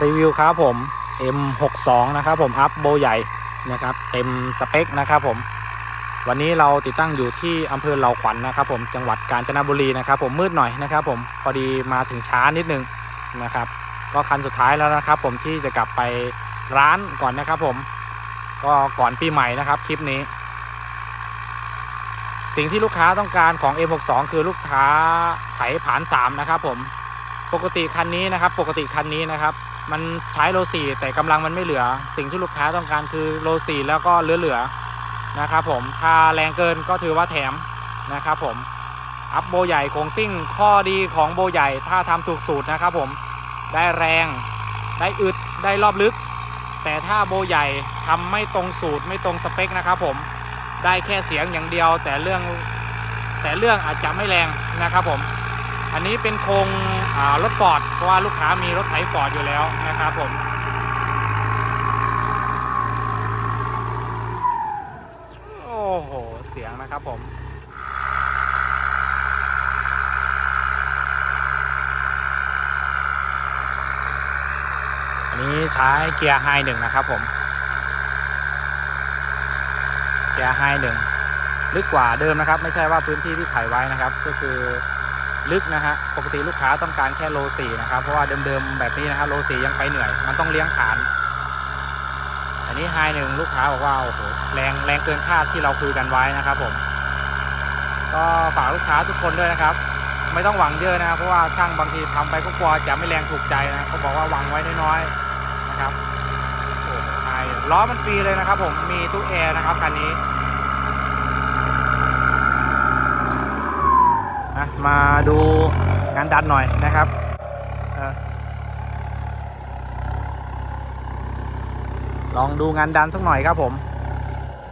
รีวิวครับผม M62 นะครับผมอัพโบใหญ่นะครับเต็มสเปคนะครับผม วันนี้เราติดตั้งอยู่ที่อำเภอเหล่าขวัญนะครับผมจังหวัดกาญจนบุรีนะครับผมมืดหน่อยนะครับผมพอดีมาถึงช้านิดนึงนะครับ ก็คันสุดท้ายแล้วนะครับ ผมที่จะกลับไปร้านก่อนนะครับ ผมก็ก่อนปีใหม่นะครับคลิปนี้ สิ่งที่ลูกค้าต้องการของ M62 คือลูกค้าไถผ่าน3นะครับผมปกติคันนี้นะครับ ปกติคันนี้นะครับ มันใช้โลสี่แต่กำลังมันไม่เหลือ สิ่งที่ลูกค้าต้องการคือโลสี่แล้วก็เหลือๆนะครับผมถ้าแรงเกินก็ถือว่าแถมนะครับผมอัพโบใหญ่โคงซิ่งข้อดีของโบใหญ่ถ้าทำถูกสูตรนะครับผมได้แรงได้อึดได้รอบลึก แต่ถ้าโบใหญ่ทำไม่ตรงสูตรไม่ตรงสเปคนะครับผมได้แค่เสียงอย่างเดียวแต่เรื่องแต่เรื่องอาจจะไม่แรงนะครับผม อันนี้เป็นโครง รถฟอร์ดเพราะว่าลูกค้ามีรถไถฟอร์ดอยู่แล้วนะครับผมโอ้โหเสียงนะครับผมอันนี้ใช้เกียร์ไฮหนึ่งนะครับผมเกียร์ไฮหนึ่งลึกกว่าเดิมนะครับ ไม่ใช่ว่าพื้นที่ที่ถ่ายไว้นะครับ ก็คือ ลึกนะฮะปกติลูกค้าต้องการแค่โลสี่นะครับ เพราะว่าเดิมๆแบบนี้นะครับโลสี่ยังไปเหนื่อย มันต้องเลี้ยงฐาน อันนี้ไฮหนึ่งลูกค้าบอกว่าโอ้โหแรงแรงเกินคาดที่เราคุยกันไว้นะครับผม ก็ฝากลูกค้าทุกคนด้วยนะครับ ไม่ต้องหวังเยอะนะครับเพราะว่าช่างบางทีทำไปก็กลัวจะไม่แรงถูกใจนะเขาบอกว่าหวังไว้น้อยๆนะครับโอ้โหไฮล้อมันฟรีเลยนะครับ ผมมีตู้แอร์นะครับคันนี้ อะมาดูงานดันหน่อยนะครับอลองดูงานดันสักหน่อยครับผม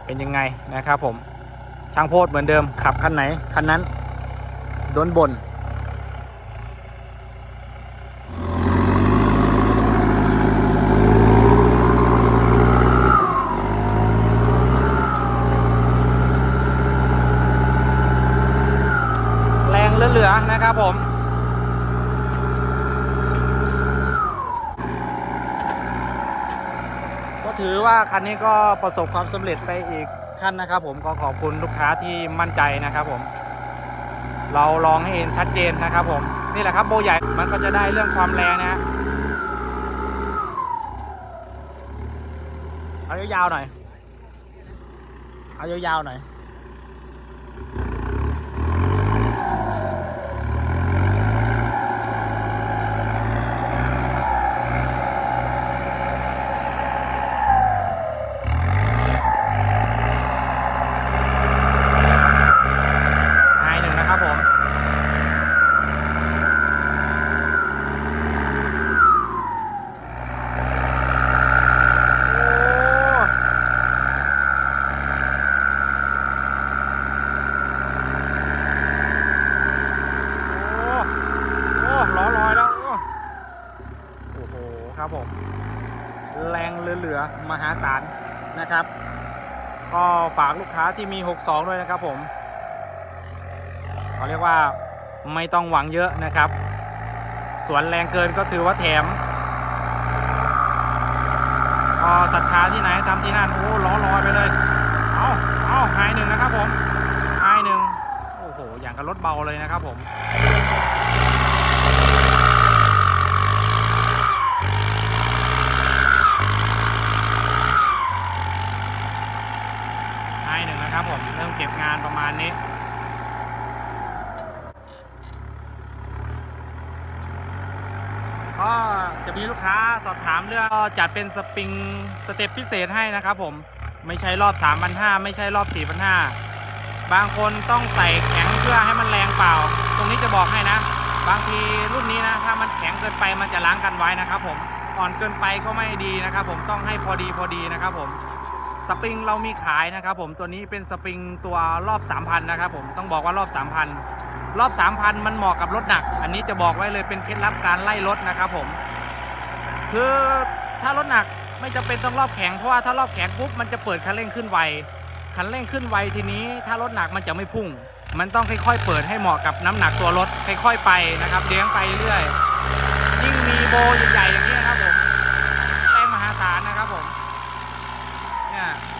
เป็นยังไงนะครับผม ช่างโพดเหมือนเดิมขับคันไหน คันนั้นโดนบ่นแรงเหลือๆนะครับผม ก็ ถือว่าคันนี้ก็ประสบความสำเร็จไปอีกขั้นนะครับ ผมก็ขอบคุณลูกค้าที่มั่นใจนะครับผม เราลองให้เห็นชัดเจนนะครับ ผมนี่แหละครับโบใหญ่มันก็จะได้เรื่องความแรงนะฮะเอายาวๆหน่อย เอายาวๆหน่อย ไฮหนึ่งนะครับผม โอ้โอ้โอ้ล้อลอยแล้ว โอ้โอ้โห ครับผม แรงเหลือๆ มหาศาล นะครับ ก็ฝากลูกค้าที่มี 62 ด้วยนะครับผมเขาเรียกว่าไม่ต้องหวังเยอะนะครับส่วนแรงเกินก็ถือว่าแถมก็ศรัทธาที่ไหนทำที่นั่นโอ้ล้อลอยไปเลย เอาเอาไฮหนึ่งนะครับผมไฮหนึ่งโอ้โห อย่างกับรถเบาเลยนะครับผม ไฮหนึ่งนะครับผม เก็บงานประมาณนี้ ก็จะมีลูกค้าสอบถามเรื่องจัดเป็นสปริงสเต็ปพิเศษให้นะครับผมไม่ใช่รอบ 3,500 ไม่ใช่รอบ 4,500 บางคนต้องใส่แข็งเพื่อให้มันแรงเปล่า ตรงนี้จะบอกให้นะ บางทีรุ่นนี้นะ ถ้ามันแข็งเกินไปมันจะล้างกันไว้นะครับผม อ่อนเกินไปก็ไม่ดีนะครับผม ต้องให้พอดีพอดีนะครับผม สปริงเรามีขายนะครับผมตัวนี้เป็นสปริงตัวรอบ 3,000 นะครับผมต้องบอกว่ารอบ 3,000 รอบ 3,000 มันเหมาะกับรถหนัก อันนี้จะบอกไว้เลยเป็นเคล็ดลับการไล่รถนะครับผม คือถ้ารถหนักไม่จำเป็นต้องรอบแข็งเพราะว่าถ้ารอบแข็งปุ๊บมันจะเปิดคันเร่งขึ้นไวคันเร่งขึ้นไวทีนี้ถ้ารถหนักมันจะไม่พุ่ง มันต้องค่อยๆ เปิดให้เหมาะกับน้ำหนักตัวรถค่อยๆไปนะครับเลี้ยงไปเรื่อยยิ่งมีโบใหญ่ๆอย่างนี้นะครับผม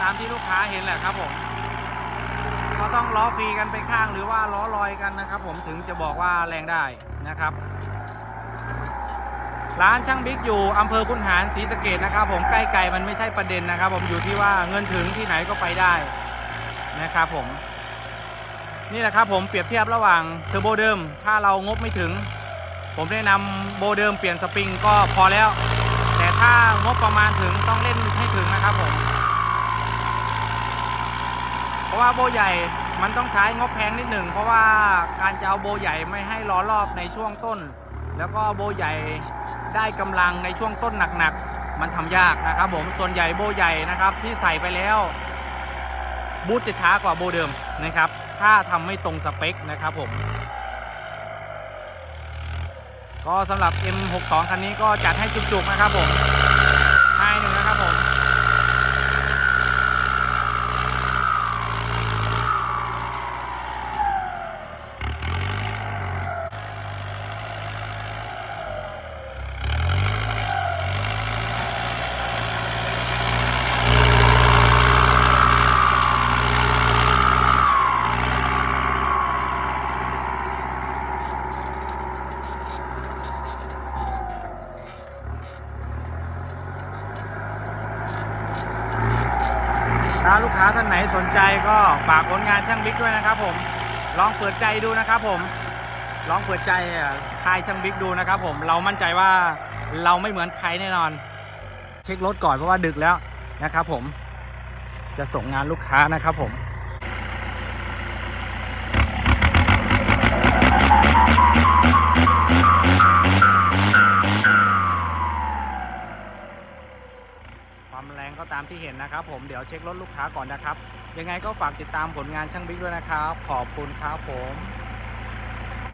ตามที่ลูกค้าเห็นแหละครับผมก็ต้องล้อฟรีกันไปข้างหรือว่าล้อลอยกันนะครับ ผมถึงจะบอกว่าแรงได้นะครับ ร้านช่างบิ๊กอยู่อำเภอคุนหารศรีสะเกดนะครับ ผมใกล้ไกลมันไม่ใช่ประเด็นนะครับ ผมอยู่ที่ว่าเงินถึงที่ไหนก็ไปได้นะครับผมนี่แหละครับผมเปรียบเทียบระหว่างเทอร์โบเดิม ถ้าเรางบไม่ถึง ผมแนะนำโบเดิมเปลี่ยนสปริงก็พอแล้ว แต่ถ้างบประมาณถึงต้องเล่นให้ถึงนะครับผม เพราะว่าโบใหญ่มันต้องใช้งบแพงนิดหนึ่งเพราะว่าการจะเอาโบใหญ่ไม่ให้ล้อรอบในช่วงต้น แล้วก็โบใหญ่ได้กำลังในช่วงต้นหนักๆ มันทำยากนะครับผมส่วนใหญ่โบใหญ่นะครับที่ใส่ไปแล้ว บูทจะช้ากว่าโบเดิมนะครับ ถ้าทำไม่ตรงสเปคนะครับผมก็สำหรับ M62 คันนี้ก็จัดให้จุกๆนะครับผมให้หนึ่งนะครับผม ถ้าลูกค้าท่านไหนสนใจก็ฝากผลงานช่างบิ๊กด้วยนะครับ ผมลองเปิดใจดูนะครับ ผมลองเปิดใจอะคายช่างบิ๊กดูนะครับ ผมเรามั่นใจว่าเราไม่เหมือนใครแน่นอน เช็ครถก่อนเพราะว่าดึกแล้วนะครับ ผมจะส่งงานลูกค้านะครับ ผม ที่เห็นนะครับผมเดี๋ยวเช็ครถลูกค้าก่อนนะครับ ยังไงก็ฝากติดตามผลงานช่างบิ๊กด้วยนะครับ ขอบคุณครับผม